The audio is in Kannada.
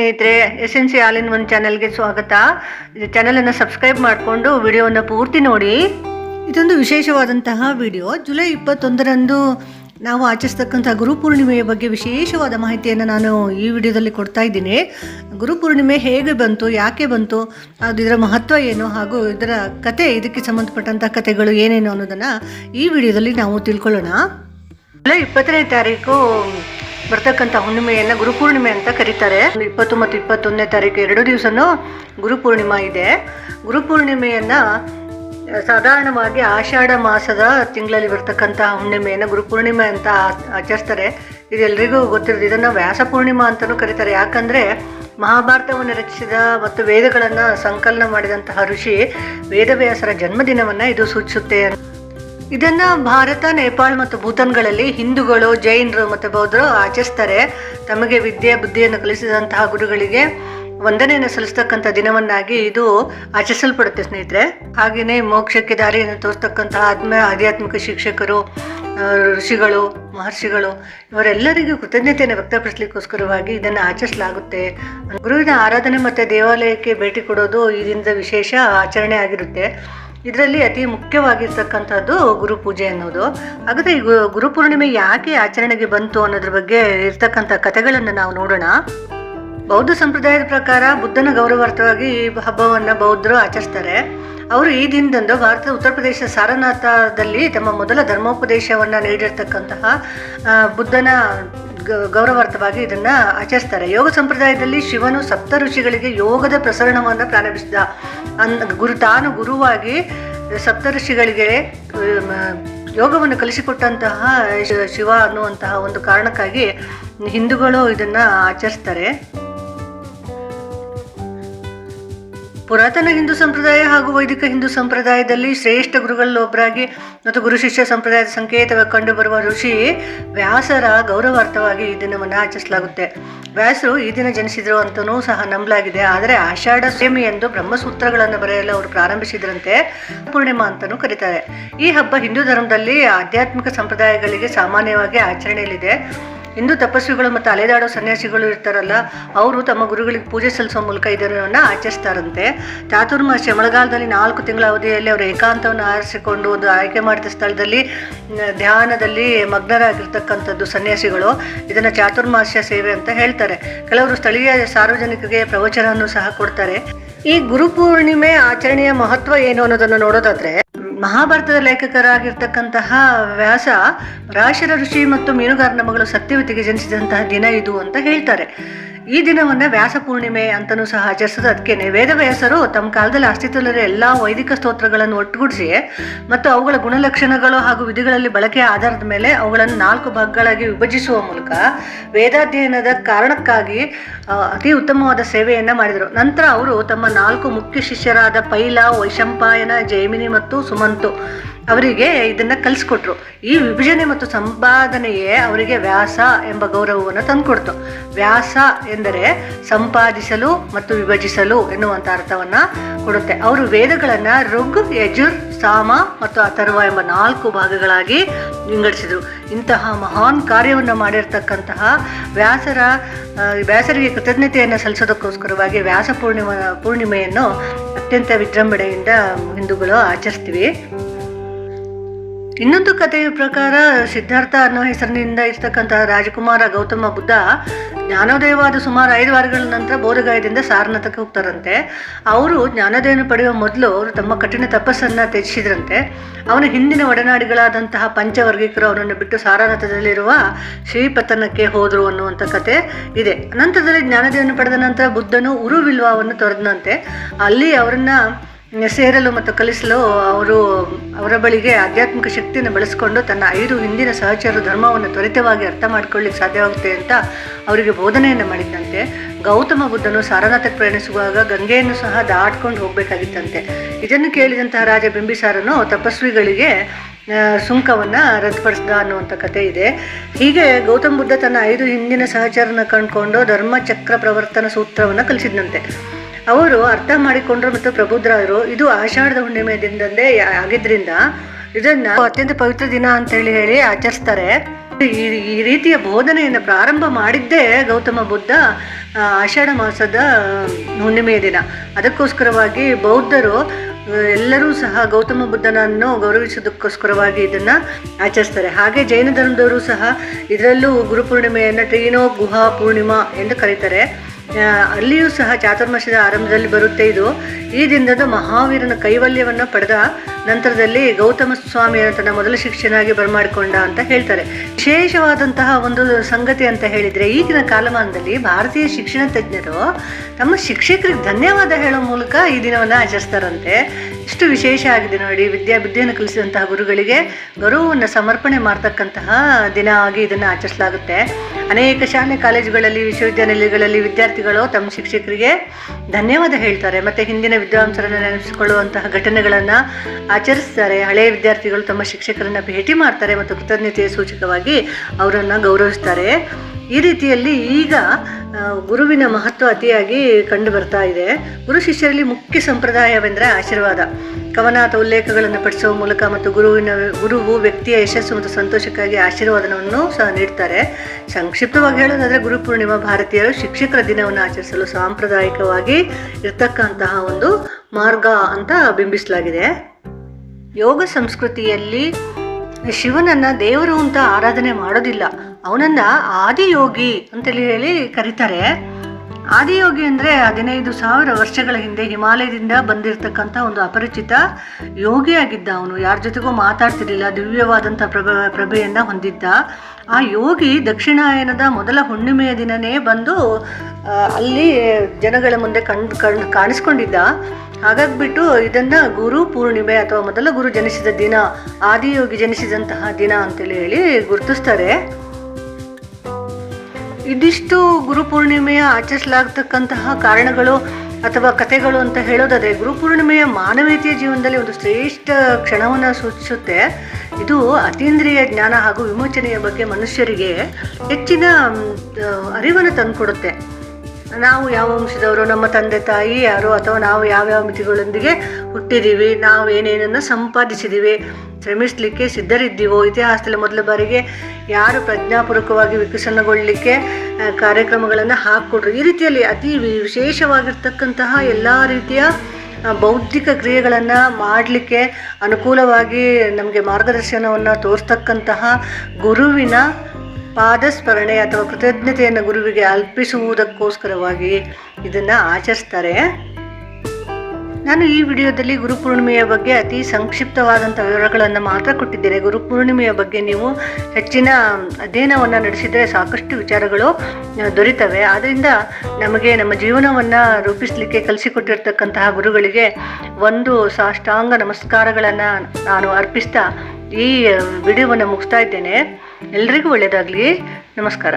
ಸ್ನೇಹಿತರೆ S N C all in one ಚಾನಲ್ಗೆ ಸ್ವಾಗತ. ಚಾನಲನ್ನು ಸಬ್ಸ್ಕ್ರೈಬ್ ಮಾಡಿಕೊಂಡು ವಿಡಿಯೋವನ್ನು ಪೂರ್ತಿ ನೋಡಿ. ಇದೊಂದು ವಿಶೇಷವಾದಂತಹ ವಿಡಿಯೋ. ಜುಲೈ ಇಪ್ಪತ್ತೊಂದರಂದು ನಾವು ಆಚರಿಸ್ತಕ್ಕಂಥ ಗುರುಪೂರ್ಣಿಮೆಯ ಬಗ್ಗೆ ವಿಶೇಷವಾದ ಮಾಹಿತಿಯನ್ನು ನಾನು ಈ ವಿಡಿಯೋದಲ್ಲಿ ಕೊಡ್ತಾ ಇದ್ದೀನಿ. ಗುರುಪೂರ್ಣಿಮೆ ಹೇಗೆ ಬಂತು, ಯಾಕೆ ಬಂತು, ಅದು ಇದರ ಮಹತ್ವ ಏನು, ಹಾಗೂ ಇದರ ಕತೆ, ಇದಕ್ಕೆ ಸಂಬಂಧಪಟ್ಟಂಥ ಕಥೆಗಳು ಏನೇನು ಅನ್ನೋದನ್ನು ಈ ವಿಡಿಯೋದಲ್ಲಿ ನಾವು ತಿಳ್ಕೊಳ್ಳೋಣ. ಜುಲೈ ಇಪ್ಪತ್ತನೇ ತಾರೀಕು ಬರ್ತಕ್ಕಂಥ ಹುಣ್ಣಿಮೆಯನ್ನು ಗುರುಪೂರ್ಣಿಮೆ ಅಂತ ಕರೀತಾರೆ. ಇಪ್ಪತ್ತು ಮತ್ತು ಇಪ್ಪತ್ತೊಂದನೇ ತಾರೀಕು ಎರಡು ದಿವಸನೂ ಗುರುಪೂರ್ಣಿಮಾ ಇದೆ. ಗುರುಪೂರ್ಣಿಮೆಯನ್ನ ಸಾಧಾರಣವಾಗಿ ಆಷಾಢ ಮಾಸದ ತಿಂಗಳಲ್ಲಿ ಬರ್ತಕ್ಕಂಥ ಹುಣ್ಣಿಮೆಯನ್ನು ಗುರುಪೂರ್ಣಿಮೆ ಅಂತ ಆಚರಿಸ್ತಾರೆ. ಇದೆಲ್ಲರಿಗೂ ಗೊತ್ತಿರೋದು, ಇದನ್ನು ವ್ಯಾಸ ಪೂರ್ಣಿಮಾ ಅಂತಲೂ ಕರೀತಾರೆ. ಯಾಕಂದರೆ ಮಹಾಭಾರತವನ್ನು ರಚಿಸಿದ ಮತ್ತು ವೇದಗಳನ್ನು ಸಂಕಲನ ಮಾಡಿದಂತಹ ಋಷಿ ವೇದವ್ಯಾಸರ ಜನ್ಮದಿನವನ್ನು ಇದು ಸೂಚಿಸುತ್ತೆ ಇದನ್ನ ಭಾರತ, ನೇಪಾಳ ಮತ್ತು ಭೂತಾನ್ಗಳಲ್ಲಿ ಹಿಂದೂಗಳು, ಜೈನರು ಮತ್ತು ಬೌದ್ಧರು ಆಚರಿಸ್ತಾರೆ. ತಮಗೆ ವಿದ್ಯೆ, ಬುದ್ಧಿಯನ್ನು ಕಲಿಸಿದಂತಹ ಗುರುಗಳಿಗೆ ವಂದನೆಯನ್ನು ಸಲ್ಲಿಸ್ತಕ್ಕಂಥ ದಿನವನ್ನಾಗಿ ಇದು ಆಚರಿಸಲ್ಪಡುತ್ತೆ, ಸ್ನೇಹಿತರೆ. ಹಾಗೆಯೇ ಮೋಕ್ಷಕ್ಕೆ ದಾರಿಯನ್ನು ತೋರಿಸ್ತಕ್ಕಂತಹ ಆತ್ಮ, ಆಧ್ಯಾತ್ಮಿಕ ಶಿಕ್ಷಕರು ಋಷಿಗಳು, ಮಹರ್ಷಿಗಳು, ಇವರೆಲ್ಲರಿಗೂ ಕೃತಜ್ಞತೆಯನ್ನು ವ್ಯಕ್ತಪಡಿಸಲಿಕ್ಕೋಸ್ಕರವಾಗಿ ಇದನ್ನು ಆಚರಿಸಲಾಗುತ್ತೆ. ಗುರುವಿನ ಆರಾಧನೆ ಮತ್ತು ದೇವಾಲಯಕ್ಕೆ ಭೇಟಿ ಕೊಡೋದು ಈ ದಿನದ ವಿಶೇಷ ಆಚರಣೆ ಆಗಿರುತ್ತೆ ಇದರಲ್ಲಿ ಅತಿ ಮುಖ್ಯವಾಗಿರ್ತಕ್ಕಂಥದ್ದು ಗುರು ಪೂಜೆ ಅನ್ನೋದು. ಹಾಗಾದ್ರೆ ಈ ಗುರುಪೂರ್ಣಿಮೆ ಯಾಕೆ ಆಚರಣೆಗೆ ಬಂತು ಅನ್ನೋದ್ರ ಬಗ್ಗೆ ಇರ್ತಕ್ಕಂಥ ಕಥೆಗಳನ್ನು ನಾವು ನೋಡೋಣ. ಬೌದ್ಧ ಸಂಪ್ರದಾಯದ ಪ್ರಕಾರ ಬುದ್ಧನ ಗೌರವಾರ್ಥವಾಗಿ ಈ ಹಬ್ಬವನ್ನು ಬೌದ್ಧರು ಆಚರಿಸ್ತಾರೆ. ಅವರು ಈ ದಿನದಂದು ಭಾರತದ ಉತ್ತರ ಪ್ರದೇಶ ಸಾರನಾಥದಲ್ಲಿ ತಮ್ಮ ಮೊದಲ ಧರ್ಮೋಪದೇಶವನ್ನು ನೀಡಿರ್ತಕ್ಕಂತಹ ಬುದ್ಧನ ಗೌರವಾರ್ಥವಾಗಿ ಇದನ್ನ ಆಚರಿಸ್ತಾರೆ. ಯೋಗ ಸಂಪ್ರದಾಯದಲ್ಲಿ ಶಿವನು ಸಪ್ತ ಋಷಿಗಳಿಗೆ ಯೋಗದ ಪ್ರಸರಣವನ್ನು ಪ್ರಾರಂಭಿಸಿದ. ಅನ್, ಗುರು, ತಾನು ಗುರುವಾಗಿ ಸಪ್ತ ಋಷಿಗಳಿಗೆ ಯೋಗವನ್ನು ಕಲಿಸಿಕೊಟ್ಟಂತಹ ಶಿವ ಅನ್ನುವಂತಹ ಒಂದು ಕಾರಣಕ್ಕಾಗಿ ಹಿಂದೂಗಳು ಇದನ್ನ ಆಚರಿಸ್ತಾರೆ. ಪುರಾತನ ಹಿಂದೂ ಸಂಪ್ರದಾಯ ಹಾಗೂ ವೈದಿಕ ಹಿಂದೂ ಸಂಪ್ರದಾಯದಲ್ಲಿ ಶ್ರೇಷ್ಠ ಗುರುಗಳಲ್ಲೊಬ್ಬರಾಗಿ ಮತ್ತು ಗುರು ಶಿಷ್ಯ ಸಂಪ್ರದಾಯದ ಸಂಕೇತವಾಗಿ ಕಂಡುಬರುವ ಋಷಿ ವ್ಯಾಸರ ಗೌರವಾರ್ಥವಾಗಿ ಈ ದಿನವನ್ನು ಆಚರಿಸಲಾಗುತ್ತೆ. ವ್ಯಾಸರು ಈ ದಿನ ಜನಿಸಿದ್ರು ಅಂತಲೂ ಸಹ ನಂಬಲಾಗಿದೆ. ಆದರೆ ಆಷಾಢ ಸೇಮಿ ಎಂದು ಬ್ರಹ್ಮಸೂತ್ರಗಳನ್ನು ಬರೆಯಲು ಅವರು ಪ್ರಾರಂಭಿಸಿದ್ರಂತೆ ಪೂರ್ಣಿಮಾ ಅಂತಲೂ ಕರೀತಾರೆ. ಈ ಹಬ್ಬ ಹಿಂದೂ ಧರ್ಮದಲ್ಲಿ ಆಧ್ಯಾತ್ಮಿಕ ಸಂಪ್ರದಾಯಗಳಿಗೆ ಸಾಮಾನ್ಯವಾಗಿ ಆಚರಣೆಯಲ್ಲಿದೆ. ಹಿಂದೂ ತಪಸ್ವಿಗಳು ಮತ್ತು ಅಲೆದಾಡೋ ಸನ್ಯಾಸಿಗಳು ಇರ್ತಾರಲ್ಲ, ಅವರು ತಮ್ಮ ಗುರುಗಳಿಗೆ ಪೂಜೆ ಸಲ್ಲಿಸೋ ಮೂಲಕ ಇದನ್ನು ಆಚರಿಸ್ತಾರಂತೆ. ಚಾತುರ್ಮಾಸ್ಯ ಮಳೆಗಾಲದಲ್ಲಿ ನಾಲ್ಕು ತಿಂಗಳ ಅವಧಿಯಲ್ಲಿ ಅವರು ಏಕಾಂತವನ್ನು ಆರಿಸಿಕೊಂಡು ಒಂದು ಆಯ್ಕೆ ಮಾಡಿದ ಸ್ಥಳದಲ್ಲಿ ಧ್ಯಾನದಲ್ಲಿ ಮಗ್ನರಾಗಿರ್ತಕ್ಕಂಥದ್ದು ಸನ್ಯಾಸಿಗಳು. ಇದನ್ನು ಚಾತುರ್ಮಾಸ್ಯ ಸೇವೆ ಅಂತ ಹೇಳ್ತಾರೆ. ಕೆಲವರು ಸ್ಥಳೀಯ ಸಾರ್ವಜನಿಕರಿಗೆ ಪ್ರವಚನವನ್ನು ಸಹ ಕೊಡ್ತಾರೆ. ಈ ಗುರು ಪೂರ್ಣಿಮೆ ಆಚರಣೆಯ ಮಹತ್ವ ಏನು ಅನ್ನೋದನ್ನು ನೋಡೋದಾದ್ರೆ ಮಹಾಭಾರತದ ಲೇಖಕರಾಗಿರ್ತಕ್ಕಂತಹ ವ್ಯಾಸ ರಾಶರ ಋಷಿ ಮತ್ತು ಮೀನುಗಾರನ ಮಗಳು ಸತ್ಯವತಿಗೆ ಜನಿಸಿದಂತಹ ದಿನ ಇದು ಅಂತ ಹೇಳ್ತಾರೆ. ಈ ದಿನವನ್ನ ವ್ಯಾಸ ಪೂರ್ಣಿಮೆ ಅಂತಲೂ ಸಹ ಆಚರಿಸೋದು. ಅದಕ್ಕೇನೆ ವೇದವ್ಯಾಸರು ತಮ್ಮ ಕಾಲದಲ್ಲಿ ಅಸ್ತಿತ್ವದಲ್ಲಿರೋ ಎಲ್ಲ ವೈದಿಕ ಸ್ತೋತ್ರಗಳನ್ನು ಒಟ್ಟುಗೂಡಿಸಿ ಮತ್ತು ಅವುಗಳ ಗುಣಲಕ್ಷಣಗಳು ಹಾಗೂ ವಿಧಿಗಳಲ್ಲಿ ಬಳಕೆಯ ಆಧಾರದ ಮೇಲೆ ಅವುಗಳನ್ನು ನಾಲ್ಕು ಭಾಗಗಳಾಗಿ ವಿಭಜಿಸುವ ಮೂಲಕ ವೇದಾಧ್ಯಯನದ ಕಾರಣಕ್ಕಾಗಿ ಅತಿ ಉತ್ತಮವಾದ ಸೇವೆಯನ್ನು ಮಾಡಿದರು. ನಂತರ ಅವರು ತಮ್ಮ ನಾಲ್ಕು ಮುಖ್ಯ ಶಿಷ್ಯರಾದ ಪೈಲ, ವೈಶಂಪಾಯನ, ಜೈಮಿನಿ ಮತ್ತು ಸುಮಂತು. ಅವರಿಗೆ ಇದನ್ನ ಕಲಿಸ್ಕೊಟ್ರು. ಈ ವಿಭಜನೆ ಮತ್ತು ಸಂಪಾದನೆಯೇ ಅವರಿಗೆ ವ್ಯಾಸ ಎಂಬ ಗೌರವವನ್ನು ತಂದುಕೊಡ್ತು. ವ್ಯಾಸ ಎಂದರೆ ಸಂಪಾದಿಸಲು ಮತ್ತು ವಿಭಜಿಸಲು ಎನ್ನುವಂಥ ಅರ್ಥವನ್ನ ಕೊಡುತ್ತೆ. ಅವರು ವೇದಗಳನ್ನ ಋಗ್, ಯಜುರ್, ಸಾಮ ಮತ್ತು ಅಥರ್ವ ಎಂಬ ನಾಲ್ಕು ಭಾಗಗಳಾಗಿ ವಿಂಗಡಿಸಿದರು. ಇಂತಹ ಮಹಾನ್ ಕಾರ್ಯವನ್ನು ಮಾಡಿರ್ತಕ್ಕಂತಹ ವ್ಯಾಸರ ವ್ಯಾಸರಿಗೆ ಕೃತಜ್ಞತೆಯನ್ನು ಸಲ್ಲಿಸೋದಕ್ಕೋಸ್ಕರವಾಗಿ ವ್ಯಾಸ ಪೂರ್ಣಿಮ, ಪೂರ್ಣಿಮೆಯನ್ನು ಅತ್ಯಂತ ವಿಜೃಂಭಣೆಯಿಂದ ಹಿಂದೂಗಳು ಆಚರಿಸ್ತೀವಿ. ಇನ್ನೊಂದು ಕಥೆಯ ಪ್ರಕಾರ ಸಿದ್ಧಾರ್ಥ ಅನ್ನೋ ಹೆಸರಿನಿಂದ ಇರ್ತಕ್ಕಂತಹ ರಾಜಕುಮಾರ ಗೌತಮ ಬುದ್ಧ ಜ್ಞಾನೋದಯವಾದ ಸುಮಾರು ಐದು ವಾರಗಳ ನಂತರ ಬೋಧಗಾಯದಿಂದ ಸಾರನಾಥಕ್ಕೆ ಹೋಗ್ತಾರಂತೆ. ಅವರು ಜ್ಞಾನೋದಯನ ಪಡೆಯುವ ಮೊದಲು ಅವರು ತಮ್ಮ ಕಠಿಣ ತಪಸ್ಸನ್ನು ತ್ಯಜಿಸಿದ್ರಂತೆ. ಅವನ ಹಿಂದಿನ ಒಡನಾಡಿಗಳಾದಂತಹ ಪಂಚವರ್ಗಿಕರು ಅವರನ್ನು ಬಿಟ್ಟು ಸಾರನಾಥದಲ್ಲಿರುವ ಶ್ರೀಪತನಕ್ಕೆ ಹೋದರು ಅನ್ನುವಂಥ ಕತೆ ಇದೆ. ನಂತರದಲ್ಲಿ ಜ್ಞಾನೋದಯವನ್ನು ಪಡೆದ ನಂತರ ಬುದ್ಧನು ಉರುವಿಲ್ವಾವನ್ನು ತೊರೆದನಂತೆ. ಅಲ್ಲಿ ಅವರನ್ನ ಸೇರಲು ಮತ್ತು ಕಲಿಸಲು ಅವರು ಅವರ ಬಳಿಗೆ ಆಧ್ಯಾತ್ಮಿಕ ಶಕ್ತಿಯನ್ನು ಬಳಸಿಕೊಂಡು ತನ್ನ ಐದು ಹಿಂದಿನ ಸಹಚರ ಧರ್ಮವನ್ನು ತ್ವರಿತವಾಗಿ ಅರ್ಥ ಮಾಡ್ಕೊಳ್ಳಿಕ್ಕೆ ಸಾಧ್ಯವಾಗುತ್ತೆ ಅಂತ ಅವರಿಗೆ ಬೋಧನೆಯನ್ನು ಮಾಡಿದ್ದಂತೆ. ಗೌತಮ ಬುದ್ಧನು ಸಾರನಾಥಕ್ಕೆ ಪ್ರಯಾಣಿಸುವಾಗ ಗಂಗೆಯನ್ನು ಸಹ ದಾಟ್ಕೊಂಡು ಹೋಗಬೇಕಾಗಿತ್ತಂತೆ. ಇದನ್ನು ಕೇಳಿದಂತಹ ರಾಜ ಬಿಂಬಿಸಾರನು ತಪಸ್ವಿಗಳಿಗೆ ಸುಂಕವನ್ನು ರದ್ದುಪಡಿಸಿದ ಅನ್ನುವಂಥ ಕಥೆ ಇದೆ. ಹೀಗೆ ಗೌತಮ ಬುದ್ಧ ತನ್ನ ಐದು ಹಿಂದಿನ ಸಹಚರನ ಕಂಡುಕೊಂಡು ಧರ್ಮ ಚಕ್ರ ಪ್ರವರ್ತನ ಸೂತ್ರವನ್ನು ಕಲಿಸಿದಂತೆ ಅವರು ಅರ್ಥ ಮಾಡಿಕೊಂಡ್ರು ಮತ್ತು ಪ್ರಬುದ್ಧರಾದರು ಇದು ಆಷಾಢದ ಹುಣ್ಣಿಮೆ ದಿನದಂದೇ ಆಗಿದ್ರಿಂದ ಇದನ್ನ ಅತ್ಯಂತ ಪವಿತ್ರ ದಿನ ಅಂತ ಹೇಳಿ ಹೇಳಿ ಆಚರಿಸ್ತಾರೆ. ಈ ರೀತಿಯ ಬೋಧನೆಯನ್ನು ಪ್ರಾರಂಭ ಮಾಡಿದ್ದೇ ಗೌತಮ ಬುದ್ಧ ಆಷಾಢ ಮಾಸದ ಹುಣ್ಣಿಮೆಯ ದಿನ. ಅದಕ್ಕೋಸ್ಕರವಾಗಿ ಬೌದ್ಧರು, ಎಲ್ಲರೂ ಸಹ ಗೌತಮ ಬುದ್ಧನನ್ನು ಗೌರವಿಸೋದಕ್ಕೋಸ್ಕರವಾಗಿ ಇದನ್ನು ಆಚರಿಸ್ತಾರೆ. ಹಾಗೆ ಜೈನ ಧರ್ಮದವರು ಸಹ ಇದರಲ್ಲೂ ಗುರುಪೂರ್ಣಿಮೆಯನ್ನು ಟ್ರೀನೋ ಗುಹಾ ಪೂರ್ಣಿಮಾ ಎಂದು ಕರೀತಾರೆ. ಅಲ್ಲಿಯೂ ಸಹ ಚಾತುರ್ಮಾಸದ ಆರಂಭದಲ್ಲಿ ಬರುತ್ತೆ ಇದು. ಈ ದಿನದಂದು ಮಹಾವೀರನ ಕೈವಲ್ಯವನ್ನು ಪಡೆದ ನಂತರದಲ್ಲಿ ಗೌತಮ ಸ್ವಾಮಿಯನ್ನು ತನ್ನ ಮೊದಲ ಶಿಕ್ಷನಾಗಿ ಬರಮಾಡಿಕೊಂಡ ಅಂತ ಹೇಳ್ತಾರೆ. ವಿಶೇಷವಾದಂತಹ ಒಂದು ಸಂಗತಿ ಅಂತ ಹೇಳಿದರೆ, ಈಗಿನ ಕಾಲಮಾನದಲ್ಲಿ ಭಾರತೀಯ ಶಿಕ್ಷಣ ತಜ್ಞರು ತಮ್ಮ ಶಿಕ್ಷಕರಿಗೆ ಧನ್ಯವಾದ ಹೇಳೋ ಮೂಲಕ ಈ ದಿನವನ್ನು ಆಚರಿಸ್ತಾರಂತೆ. ಇಷ್ಟು ವಿಶೇಷ ಆಗಿದೆ ನೋಡಿ ವಿದ್ಯಾ ವಿದ್ಯೆಯನ್ನು ಕಲಿಸಿದಂತಹ ಗುರುಗಳಿಗೆ ಗೌರವವನ್ನು ಸಮರ್ಪಣೆ ಮಾಡ್ತಕ್ಕಂತಹ ದಿನ ಆಗಿ ಇದನ್ನು ಆಚರಿಸಲಾಗುತ್ತೆ. ಅನೇಕ ಶಾಲೆ, ಕಾಲೇಜುಗಳಲ್ಲಿ, ವಿಶ್ವವಿದ್ಯಾನಿಲಯಗಳಲ್ಲಿ ವಿದ್ಯಾರ್ಥಿಗಳು ತಮ್ಮ ಶಿಕ್ಷಕರಿಗೆ ಧನ್ಯವಾದ ಹೇಳ್ತಾರೆ. ಮತ್ತು ಹಿಂದಿನ ವಿದ್ವಾಂಸರನ್ನು ನೆನೆಸಿಕೊಳ್ಳುವಂತಹ ಘಟನೆಗಳನ್ನು ಆಚರಿಸ್ತಾರೆ. ಹಳೆಯ ವಿದ್ಯಾರ್ಥಿಗಳು ತಮ್ಮ ಶಿಕ್ಷಕರನ್ನು ಭೇಟಿ ಮಾಡ್ತಾರೆ ಮತ್ತು ಕೃತಜ್ಞತೆಯ ಸೂಚಕವಾಗಿ ಅವರನ್ನು ಗೌರವಿಸ್ತಾರೆ. ಈ ರೀತಿಯಲ್ಲಿ ಈಗ ಗುರುವಿನ ಮಹತ್ವ ಅತಿಯಾಗಿ ಕಂಡು ಬರ್ತಾ ಇದೆ. ಗುರು ಶಿಷ್ಯರಲ್ಲಿ ಮುಖ್ಯ ಸಂಪ್ರದಾಯವೆಂದರೆ ಆಶೀರ್ವಾದ. ಕವನ ಉಲ್ಲೇಖಗಳನ್ನು ಪಡಿಸುವ ಮೂಲಕ ಮತ್ತು ಗುರುವಿನ, ಗುರುವು ವ್ಯಕ್ತಿಯ ಯಶಸ್ಸು ಮತ್ತು ಸಂತೋಷಕ್ಕಾಗಿ ಆಶೀರ್ವಾದವನ್ನು ಸಹ ನೀಡ್ತಾರೆ. ಸಂಕ್ಷಿಪ್ತವಾಗಿ ಹೇಳೋದಾದರೆ, ಗುರು ಪೂರ್ಣಿಮಾ ಭಾರತೀಯರು ಶಿಕ್ಷಕರ ದಿನವನ್ನು ಆಚರಿಸಲು ಸಾಂಪ್ರದಾಯಿಕವಾಗಿ ಇರ್ತಕ್ಕಂತಹ ಒಂದು ಮಾರ್ಗ ಅಂತ ಬಿಂಬಿಸಲಾಗಿದೆ. ಯೋಗ ಸಂಸ್ಕೃತಿಯಲ್ಲಿ ಶಿವನನ್ನ ದೇವರು ಅಂತ ಆರಾಧನೆ ಮಾಡೋದಿಲ್ಲ. ಅವನನ್ನ ಆದಿಯೋಗಿ ಅಂತೇಳಿ ಹೇಳಿ ಕರೀತಾರೆ. ಆದಿಯೋಗಿ ಅಂದರೆ ಹದಿನೈದು ಸಾವಿರ ವರ್ಷಗಳ ಹಿಂದೆ ಹಿಮಾಲಯದಿಂದ ಬಂದಿರತಕ್ಕಂಥ ಒಂದು ಅಪರಿಚಿತ ಯೋಗಿಯಾಗಿದ್ದ ಅವನು. ಯಾರ ಜೊತೆಗೂ ಮಾತಾಡ್ತಿರಲಿಲ್ಲ, ದಿವ್ಯವಾದಂಥ ಪ್ರಭ, ಪ್ರಭೆಯನ್ನು ಹೊಂದಿದ್ದ. ಆ ಯೋಗಿ ದಕ್ಷಿಣಾಯನದ ಮೊದಲ ಹುಣ್ಣಿಮೆಯ ದಿನನೇ ಬಂದು ಅಲ್ಲಿ ಜನಗಳ ಮುಂದೆ ಕಂಡು ಕಂಡು ಕಾಣಿಸ್ಕೊಂಡಿದ್ದ. ಹಾಗಾಗ್ಬಿಟ್ಟು ಇದನ್ನು ಗುರು ಪೂರ್ಣಿಮೆ ಅಥವಾ ಮೊದಲ ಗುರು ಜನಿಸಿದ ದಿನ, ಆದಿಯೋಗಿ ಜನಿಸಿದಂತಹ ದಿನ ಅಂತೇಳಿ ಹೇಳಿ ಗುರುತಿಸ್ತಾರೆ. ಇದಿಷ್ಟು ಗುರು ಪೂರ್ಣಿಮೆಯ ಆಚರಿಸಲಾಗತಕ್ಕಂತಹ ಕಾರಣಗಳು ಅಥವಾ ಕಥೆಗಳು ಅಂತ ಹೇಳೋದಾದರೆ, ಗುರು ಪೂರ್ಣಿಮೆಯ ಮಾನವೀಯತೆಯ ಜೀವನದಲ್ಲಿ ಒಂದು ಶ್ರೇಷ್ಠ ಕ್ಷಣವನ್ನು ಸೂಚಿಸುತ್ತೆ. ಇದು ಅತೀಂದ್ರಿಯ ಜ್ಞಾನ ಹಾಗೂ ವಿಮೋಚನೆಯ ಬಗ್ಗೆ ಮನುಷ್ಯರಿಗೆ ಹೆಚ್ಚಿನ ಅರಿವನ್ನು ತಂದುಕೊಡುತ್ತೆ. ನಾವು ಯಾವ ವಂಶದವರು, ನಮ್ಮ ತಂದೆ, ತಾಯಿ ಯಾರು ಅಥವಾ ನಾವು ಯಾವ್ಯಾವ ಮಿತಿಗಳೊಂದಿಗೆ ಹುಟ್ಟಿದ್ದೀವಿ ನಾವು ಏನೇನನ್ನು ಸಂಪಾದಿಸಿದ್ದೀವಿ ಶ್ರಮಿಸಲಿಕ್ಕೆ ಸಿದ್ಧರಿದ್ದೀವೋ ಇತಿಹಾಸದಲ್ಲಿ ಮೊದಲ ಬಾರಿಗೆ ಯಾರು ಪ್ರಜ್ಞಾಪೂರ್ವಕವಾಗಿ ವಿಕಸನಗೊಳ್ಳಲಿಕ್ಕೆ ಕಾರ್ಯಕ್ರಮಗಳನ್ನು ಹಾಕ್ಕೊಟ್ರು. ಈ ರೀತಿಯಲ್ಲಿ ಅತಿ ವಿಶೇಷವಾಗಿರ್ತಕ್ಕಂತಹ ಎಲ್ಲ ರೀತಿಯ ಬೌದ್ಧಿಕ ಕ್ರಿಯೆಗಳನ್ನು ಮಾಡಲಿಕ್ಕೆ ಅನುಕೂಲವಾಗಿ ನಮಗೆ ಮಾರ್ಗದರ್ಶನವನ್ನು ತೋರಿಸ್ತಕ್ಕಂತಹ ಗುರುವಿನ ಪಾದಸ್ಮರಣೆ ಅಥವಾ ಕೃತಜ್ಞತೆಯನ್ನು ಗುರುವಿಗೆ ಅರ್ಪಿಸುವುದಕ್ಕೋಸ್ಕರವಾಗಿ ಇದನ್ನು ಆಚರಿಸ್ತಾರೆ. ನಾನು ಈ ವಿಡಿಯೋದಲ್ಲಿ ಗುರುಪೂರ್ಣಿಮೆಯ ಬಗ್ಗೆ ಅತಿ ಸಂಕ್ಷಿಪ್ತವಾದಂಥ ವಿವರಗಳನ್ನು ಮಾತ್ರ ಕೊಟ್ಟಿದ್ದೇನೆ. ಗುರುಪೂರ್ಣಿಮೆಯ ಬಗ್ಗೆ ನೀವು ಹೆಚ್ಚಿನ ಅಧ್ಯಯನವನ್ನು ನಡೆಸಿದರೆ ಸಾಕಷ್ಟು ವಿಚಾರಗಳು ದೊರೀತವೆ. ಆದ್ದರಿಂದ ನಮಗೆ ನಮ್ಮ ಜೀವನವನ್ನು ರೂಪಿಸಲಿಕ್ಕೆ ಕಲಿಸಿಕೊಟ್ಟಿರ್ತಕ್ಕಂತಹ ಗುರುಗಳಿಗೆ ಒಂದು ಸಾಷ್ಟಾಂಗ ನಮಸ್ಕಾರಗಳನ್ನು ನಾನು ಅರ್ಪಿಸ್ತಾ ಈ ವಿಡಿಯೋವನ್ನು ಮುಗಿಸ್ತಾ ಇದ್ದೇನೆ. ಎಲ್ರಿಗೂ ಒಳ್ಳೆಯದಾಗಲಿ. ನಮಸ್ಕಾರ.